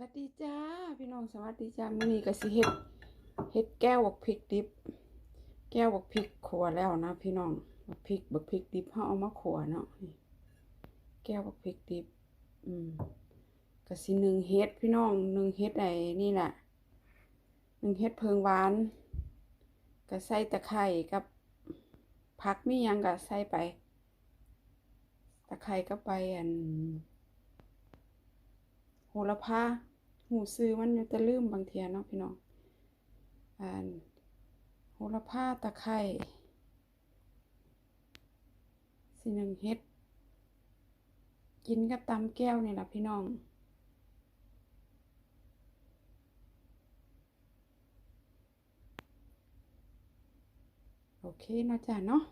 วัสดีจ้าพี่น้องสวัสดีจ้ามื้อนี้ก็สิเฮ็ดเฮ็ดแก้วบักพริกดิบ แก้วบักพริกขัวแล้วนะ พี่น้องบักพริกบักพริกดิบเฮาเอามาขัวเนาะแก้วบักพริกดิบ อืมก็สิหนึ่งเฮ็ดพี่น้องหนึ่งเฮ็ดไอ้นี่แหละหนึ่งเฮ็ดเพิงหวานก็ใส่ตะไคร้กับผักมียังก็ใส่ไป ตะไคร้ก็ไปอันโหระพา หูซื้อมันอยู่แต่ลืมบางเทียเนาะพี่น้องอ่านโหระพาตะไคร้สีหนึ่งเฮ็ด กินกับตำแก้วนี่แหละพี่น้องโอเคเนาะจ้ะเนาะ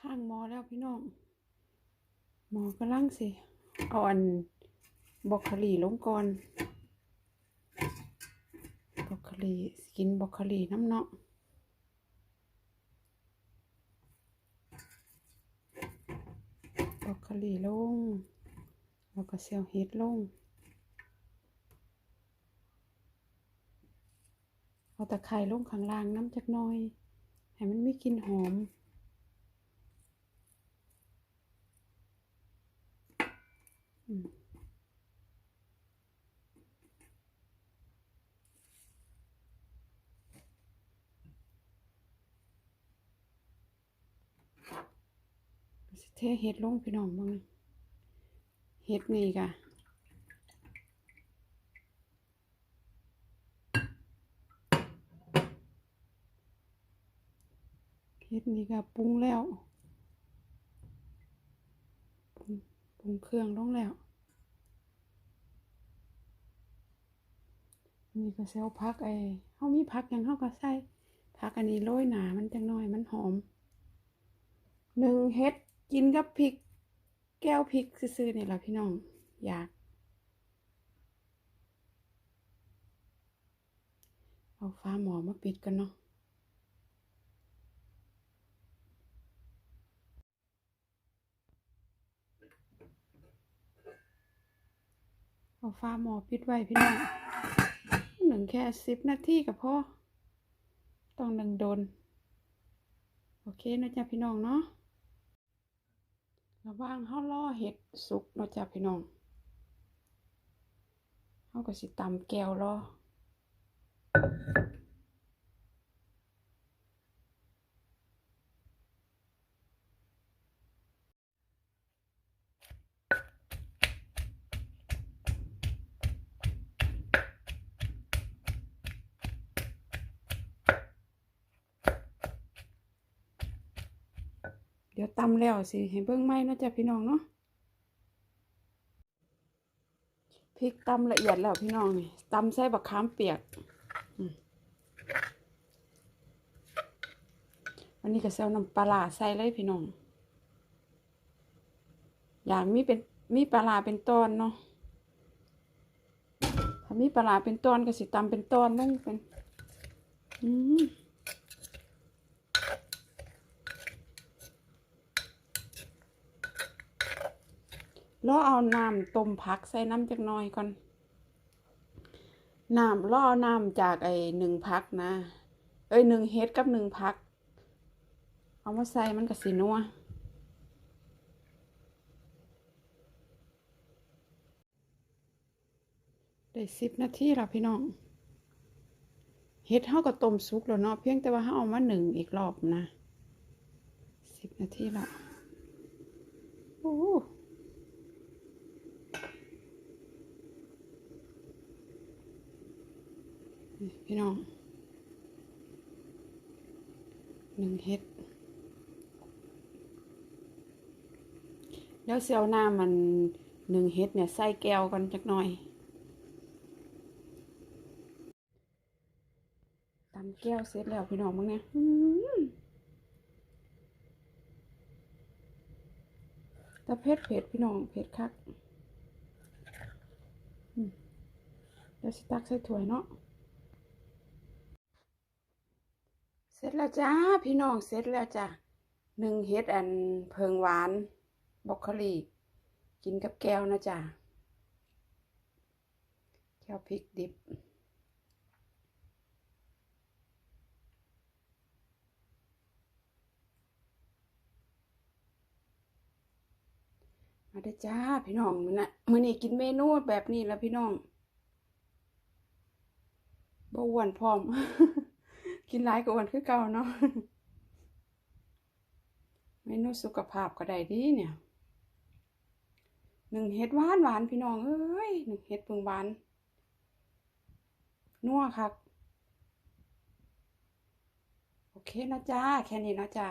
ข้างหมอแล้วพี่น้อง หมอกำลังสิ เอาอันบอกคลีลงก่อนบอกคลีกินบอกคลีน้ำเนาะบอกคลีลงแล้วก็เซลเฮ็ดลง เอาตะไคร้ลงข้างล่างน้ำจักน่อย ให้มันมีกลิ่นหอม เทเห็ดลงพี่น้องบ้างเห็ดนี่กะเห็ดนี่กะปรุงแล้วปรุงปรุงเครื่องลงแล้วนี่ก็เซลพักไอ้เฮามีพักยังเฮาก็ใส่พักอันนี้โรยหนามันจังน้อยมันหอมหนึ่งเฮ็ด กินกับพริก แก้วพริกซื่อๆนี่ละพี่น้อง อยาก เอาฟ้าหมอมาปิดกันเนาะเอาฟ้าหมอปิดไว้พี่น้องหนึ่งแค่สิบนาทีกับพ่อ ต้องหนึ่งโดน โอเคนะจ๊ะพี่น้องเนาะ ว่างเฮาล่อเห็ดสุกเนาะจ้ะพี่น้องเฮาก็สิตำแก้วล่อ ดี๋ยวตำแล้วสิให้เบิ่งไหมนาะจ๊ะพี่น้องเนาะพริกตำละเอียดแล้วพี่น้องนี่ตำใส่บักขามเปียกวันนี้ก็ใส่น้ำปลาใส่เลยพี่น้องอย่างมีเป็นมีปลาเป็นตอนเนาะถ้ามีปลาเป็นตอนก็สิตำเป็นตอนลงเป็น อืม ล่อเอาน้ำต้มผักใส่น้ำจักหน่อยก่อนน้ำล่อเอาน้ำจากไอ้หนึ่งพักนะ เอ้ยหนึ่งเฮ็ดกับหนึ่งพัก เอามาใส่มันก็สีนัวได้สิบนาทีแล้วพี่น้อง เฮ็ดเฮาก็ต้มสุกแล้วเนาะเพียงแต่ว่าเฮาเอามาหนึ่งอีกรอบนะสิบนาทีแล้วโอ้ พี่น้องหนึ่งเฮ็ดแล้วเสียวหน้ามันหนึ่งเฮ็ดเนี่ยใส่แก้วกันจักหน่อยตำแก้วเสร็จแล้วพี่น้องมึงเนี่ยแต่เผ็ดเผ็ดพี่น้องเผ็ดคักอืมเดี๋ยวสิตักใส่ถ้วยเนาะ เส ร็จแล้วจ้าพี่น้องเสร็จแล้วจ้ะหนึ่งเฮ็ดอันเพิงหวานบอกโคลีกินกับแก้วนะจ๊ะแก้วพริกดิบมาเด้จ้าพี่น้องมือนะมือนี้กินเมนูแบบนี้แล้วพี่น้องบ่อ้วนพร้อม กินหลายก็อ้วนคือเก่าเนาะเมนูสุขภาพก็ได้ดีเนี่ยหนึ่งเฮ็ดหวานหวานพี่น้องเอ้ยหนึ่งเฮ็ดเพิ่งหวานนัวครับ โอเคนะจ้า แค่นี้นะจ้า